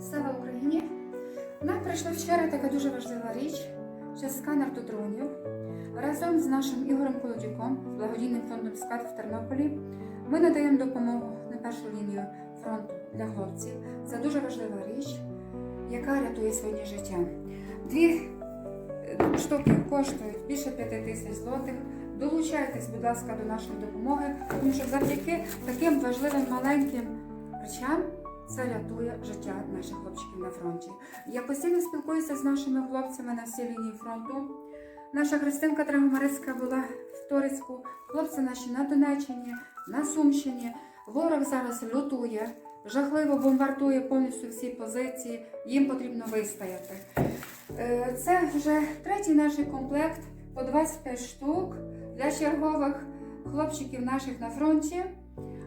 Слава Україні! Нам прийшла вчора така дуже важлива річ через сканер до дронів. Разом з нашим Ігорем Колодюком, благодійним фондом «Скат» в Тернополі, ми надаємо допомогу на першу лінію фронту для хлопців. Це дуже важлива річ, яка рятує сьогодні життя. Дві е, штуки коштують більше 5 тисяч злотих. Долучайтесь, будь ласка, до нашої допомоги, тому що завдяки таким важливим маленьким речам це рятує життя наших хлопчиків на фронті. Я постійно спілкуюся з нашими хлопцями на всій лінії фронту. Наша Христинка Драгомарицька була в Торицьку, хлопці наші на Донеччині, на Сумщині. Ворог зараз лютує, жахливо бомбардує повністю всі позиції. Їм потрібно вистояти. Е, Це вже третій наш комплект по 25 штук для чергових хлопчиків наших на фронті.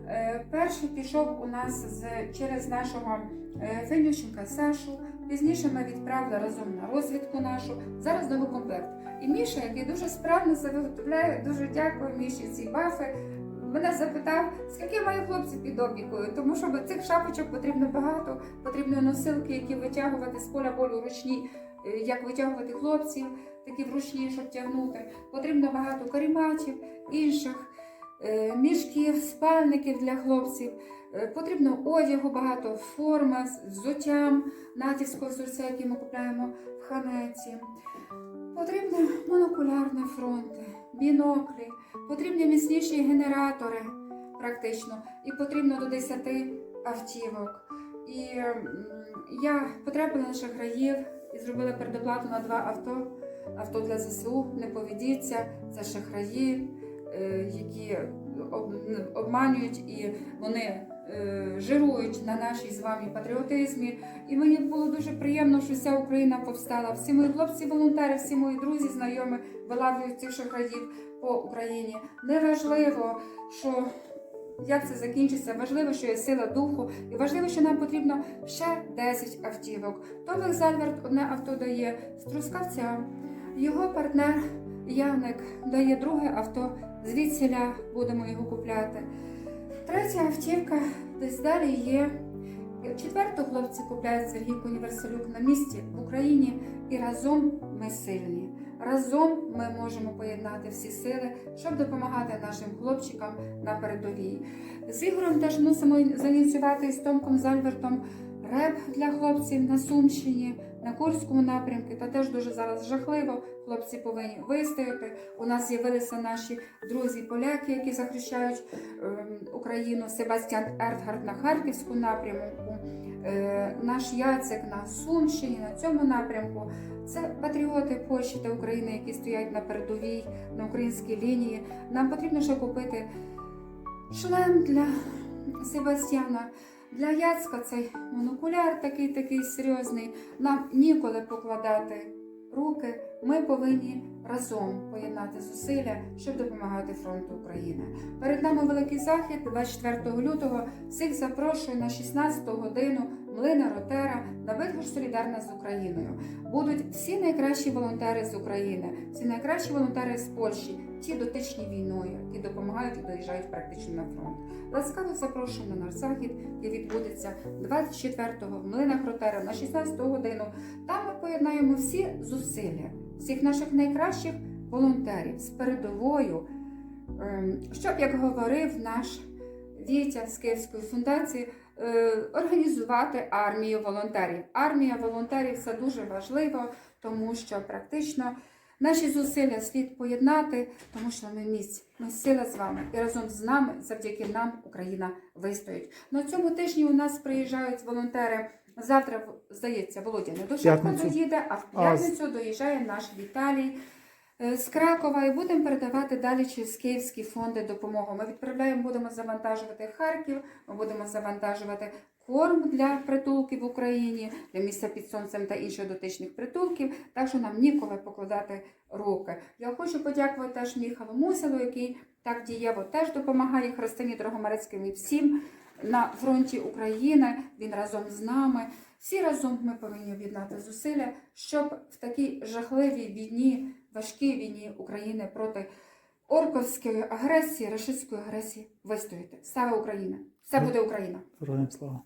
Е, Перший пішов у нас з, через нашого е, Фенющенка Сашу. Пізніше ми відправили разом на розвідку нашу. Зараз новий комплект. І Міша, який дуже справно себе виготовляє, дуже дякую Міші ці бафи. Мене запитав, скільки маю хлопців під опікою, тому що цих шапочок потрібно багато, потрібно носилки, які витягувати з поля болю ручні, е, як витягувати хлопців, такі вручні, щоб тягнути. Потрібно багато каріматів, інших мішків, спальників для хлопців. Е, Потрібно одягу багато, форма взуттям, натівського взуття, який ми купляємо в ханеці. Потрібно монокуляр на фронти, біноклі, потрібні міцніші генератори практично, і потрібно до 10 автівок. І я потрапила на шахраїв і зробила передоплату на два авто. Авто для ЗСУ, не поведіться, це шахраї, е, які обманюють і вони е, жирують на нашій з вами патріотизмі. І мені було дуже приємно, що вся Україна повстала. Всі мої хлопці, волонтери, всі мої друзі, знайомі вилавлюють цих шахраїв по Україні. Неважливо, що як це закінчиться, важливо, що є сила духу, і важливо, що нам потрібно ще 10 автівок. Товик Зальверт одне авто дає з Трускавця. Його партнер Яник дає друге авто. Звідсіля будемо його купляти. Третя автівка десь далі є. Четверту хлопці купляють Сергій Універсалюк на місці в Україні, і разом ми сильні. Разом ми можемо поєднати всі сили, щоб допомагати нашим хлопчикам на передовій. З Ігорем теж мусимо заініціювати з Томком Зальвертом реп для хлопців на Сумщині, на Курському напрямку. Та теж дуже зараз жахливо. Хлопці повинні вистояти. У нас з'явилися наші друзі-поляки, які захищають ем, Україну. Себастьян Ертгард на Харківському напрямку, е, наш Яцек на Сумщині, на цьому напрямку. Це патріоти Польщі та України, які стоять на передовій, на українській лінії. Нам потрібно ще купити шлем для Себастьяна. Для Яцка цей монокуляр такий такий серйозний. Нам ніколи покладати руки. Ми повинні разом поєднати зусилля, щоб допомагати фронту України. Перед нами великий захід 24 лютого. Всіх запрошую на 16 годину млина Ротера на вихор Солідарна з Україною. Будуть всі найкращі волонтери з України, всі найкращі волонтери з Польщі, ті дотичні війною, які допомагають і доїжджають практично на фронт. Ласкаво запрошую на наш захід, який відбудеться 24-го в млинах Ротера на 16 годину. Там ми поєднаємо всі зусилля, всіх наших найкращих волонтерів з передовою, ем, щоб, як говорив наш Вітя з Київської фундації, е, організувати армію волонтерів. Армія волонтерів це дуже важливо, тому що практично наші зусилля слід поєднати, тому що ми міць, ми сила з вами, і разом з нами, завдяки нам, Україна вистоїть. На цьому тижні у нас приїжджають волонтери. Завтра, здається, Володя не до П'ятницю. доїде, а в п'ятницю доїжджає наш Віталій е, з Кракова і будемо передавати далі через київські фонди допомогу. Ми відправляємо, будемо завантажувати Харків, ми будемо завантажувати корм для притулків в Україні, для місця під сонцем та інших дотичних притулків. Так що нам ніколи покладати руки. Я хочу подякувати теж Міхалу Мусилу, який так дієво теж допомагає Христині Дрогомарецьким і всім на фронті України. Він разом з нами. Всі разом ми повинні об'єднати зусилля, щоб в такій жахливій війні, важкій війні України проти орковської агресії, рашистської агресії вистояти. Слава Україна! Все буде Україна! Героям слава.